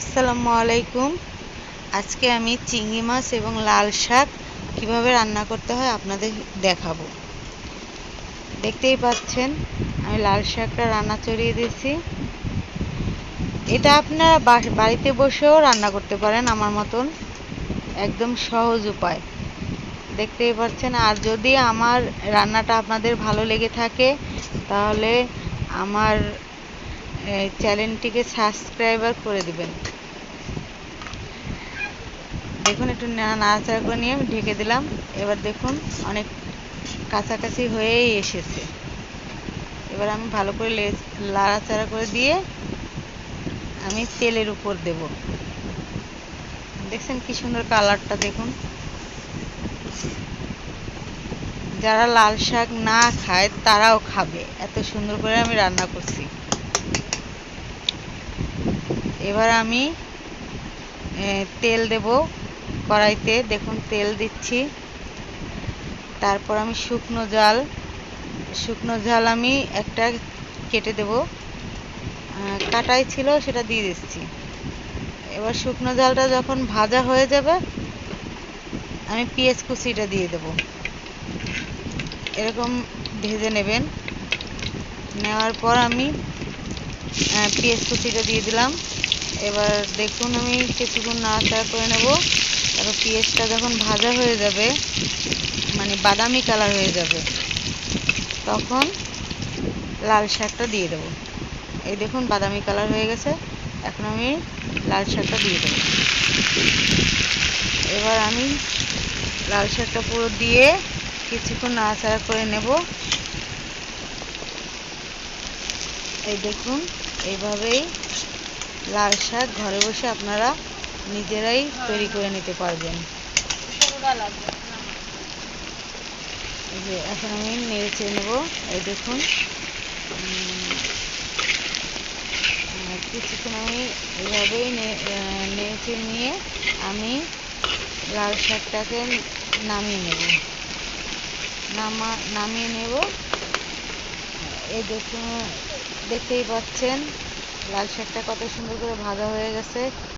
আসসালামু আলাইকুম আজকে আমি চিংড়ি মাছ এবং লাল শাক কীভাবে রান্না করতে হয় আপনাদের দেখাবো। দেখতেই পাচ্ছেন, আমি লাল শাকটা রান্না চড়িয়ে দিয়েছি। এটা আপনারা বাড়িতে বসেও রান্না করতে পারেন আমার মতন। একদম সহজ উপায়। দেখতেই পাচ্ছেন, আর যদি আমার রান্নাটা আপনাদের ভালো লেগে থাকে, তাহলে আমার চ্যানেলটিকে সাবস্ক্রাইবার করে দিবেন। দেখুন, একটু নাড়াচাড়া করে নিয়ে ঢেকে দিলাম। এবার দেখুন, অনেক কাছাকাছি হয়েই এসেছে। এবার আমি ভালো করে লে- নাড়াচাড়া করে দিয়ে আমি তেলের উপর দেব। দেখছেন কি সুন্দর কালারটা, দেখুন। যারা লাল শাক না খায়, তারাও খাবে। এত সুন্দর করে আমি রান্না করছি। এবার আমি তেল দেব কড়াইতে। দেখুন, তেল দিচ্ছি। তারপর আমি শুকনো জাল, শুকনো ঝাল আমি একটা কেটে দেব। কাটাই ছিল, সেটা দিয়ে দিচ্ছি। এবার শুকনো জালটা যখন ভাজা হয়ে যাবে, আমি পেঁয়াজ কুচিটা দিয়ে দেব। এরকম ভেজে নেবেন। নেওয়ার পর আমি পেঁয়াজ কুচিটা দিয়ে দিলাম। এবার দেখুন আমি কিছুক্ষণ নাড়াচাড়া করে নেব। তারপর পেঁয়াজটা যখন ভাজা হয়ে যাবে মানে বাদামি কালার হয়ে যাবে, তখন লাল শাকটা দিয়ে দেবো। এই দেখুন বাদামি কালার হয়ে গেছে। এখন আমি লাল শাকটা দিয়ে দেবো। এবার আমি লাল শাকটা পুরো দিয়ে কিছুক্ষণ নাড়াচাড়া করে নেব। এই দেখুন এইভাবেই লাল শাক ঘরে বসে আপনারা নিজেরাই তৈরি করে নিতে পারবেন। যে এখন আমি নেড়ে চেড়ে নেব। এই দেখুন। কিছুক্ষণ আমি এভাবেই নে- আহ, নেড়ে চেড়ে নিয়ে আমি লাল শাকটাকে নামিয়ে নেব। নামা নামিয়ে নেব। এই দেখুন দেখতেই পাচ্ছেন। লাল শাকটা কত সুন্দর করে ভাজা হয়ে গেছে।